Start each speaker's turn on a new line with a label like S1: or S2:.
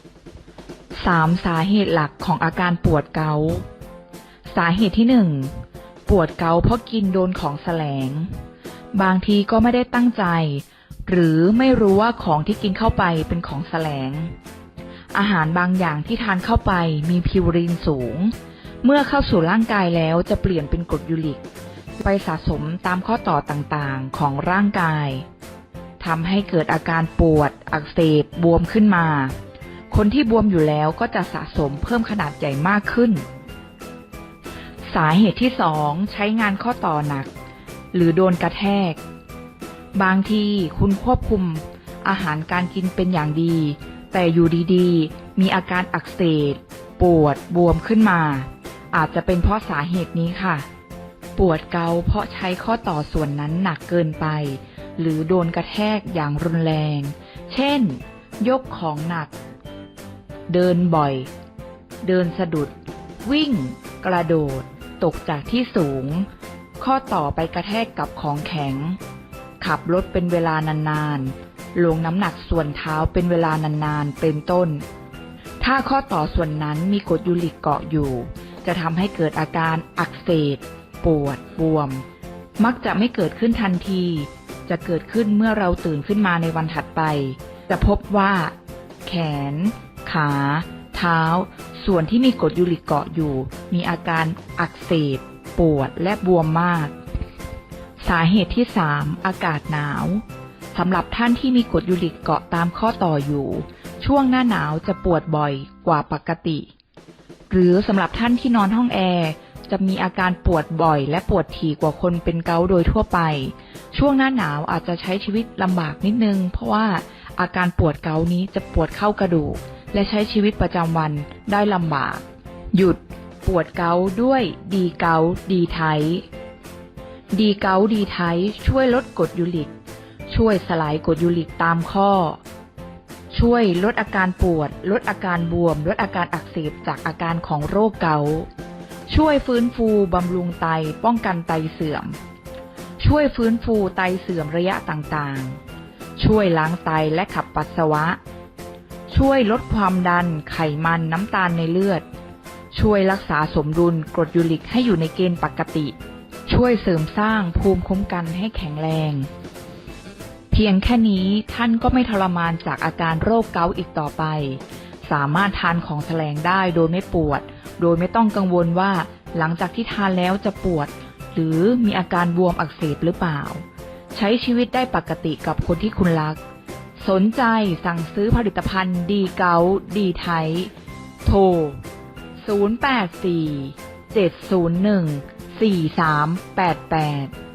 S1: 3. สาเหตุหลักของอาการปวดเกาต์สาเหตุที่ 1 ปวดเกาต์เพราะกินโดนของแสลง บางทีก็ไม่ได้ตั้งใจ หรือไม่รู้ว่าของที่กินเข้าไปเป็นของแสลง อาหารบางอย่างที่ทานเข้าไปมีพิวรีนสูง เมื่อเข้าสู่ร่างกายแล้วจะเปลี่ยนเป็นกรดยูริก ไปสะสมตามข้อต่อต่างๆของร่างกายทำให้เกิดอาการปวด อักเสบบวมขึ้นมา คนที่บวมอยู่แล้วก็จะสะสมเพิ่มขนาดใหญ่มากขึ้น สาเหตุที่สองใช้งานข้อต่อหนัก หรือโดนกระแทก บางทีคุณควบคุมอาหารการกินเป็นอย่างดี แต่อยู่ดีๆ มีอาการอักเสบปวดบวมขึ้นมา อาจจะเป็นเพราะสาเหตุนี้ค่ะ ปวดเกาเพราะใช้ข้อต่อส่วนนั้นหนักเกินไป หรือโดนกระแทกอย่างรุนแรง เช่น ยกของหนัก เดินบ่อย เดินสะดุด วิ่ง กระโดด ตกจากที่สูง ข้อต่อไปกระแทกกับของแข็ง ขับรถเป็นเวลานานๆลงน้ำหนักส่วนเท้าเป็นเวลานานๆเป็นต้น ถ้าข้อต่อส่วนนั้นมีกรดยูริกเกาะอยู่ จะทำให้เกิดอาการอักเสบปวดบวม มักจะไม่เกิดขึ้นทันที จะเกิดขึ้นเมื่อเราตื่นขึ้นมาในวันถัดไป จะพบว่า แขน ขา เท้า ส่วนที่มีกรดยูริกเกาะอยู่ มีอาการอักเสบ ปวดและบวมมาก สาเหตุที่ 3 อากาศหนาวสำหรับท่านที่มีกรดยูริกเกาะตามข้อต่ออยู่ ช่วงหน้าหนาวจะปวดบ่อยกว่าปกติ หรือสำหรับท่านที่นอนห้องแอร์จะมีอาการปวดบ่อยและปวดถี่กว่าคนเป็นเกาโดยทั่วไป ช่วงหน้าหนาวอาจจะใช้ชีวิตลำบากนิดนึง เพราะว่าอาการปวดเกานี้จะปวดเข้ากระดูก และใช้ชีวิตประจำวันได้ลำบาก หยุดปวดเกาด้วยดีเกาดีไทดีเกาดีไทช่วยลดกรดยูริก ช่วยสลายกรดยูริกตามข้อ ช่วยลดอาการปวด ลดอาการบวม ลดอาการอักเสบจากอาการของโรคเกาช่วยฟื้นฟูบำรุงไตป้องกันไตเสื่อม ช่วยฟื้นฟูไตเสื่อมระยะต่างๆ ช่วยล้างไตและขับปัสสาวะ ช่วยลดความดัน ไขมันน้ำตาลในเลือด ช่วยรักษาสมดุลกรดยูริกให้อยู่ในเกณฑ์ปกติ ช่วยเสริมสร้างภูมิคุ้มกันให้แข็งแรง เพียงแค่นี้ท่านก็ไม่ทรมานจากอาการโรคเกาต์อีกต่อไป สามารถทานของแสลงได้โดยไม่ปวด โดยไม่ต้องกังวลว่าหลังจากที่ทานแล้วจะปวด หรือมีอาการบวมอักเสบหรือเปล่า ใช้ชีวิตได้ปกติกับคนที่คุณรัก สนใจสั่งซื้อผลิตภัณฑ์ดีเกาดีไทยโทร 084 701 4388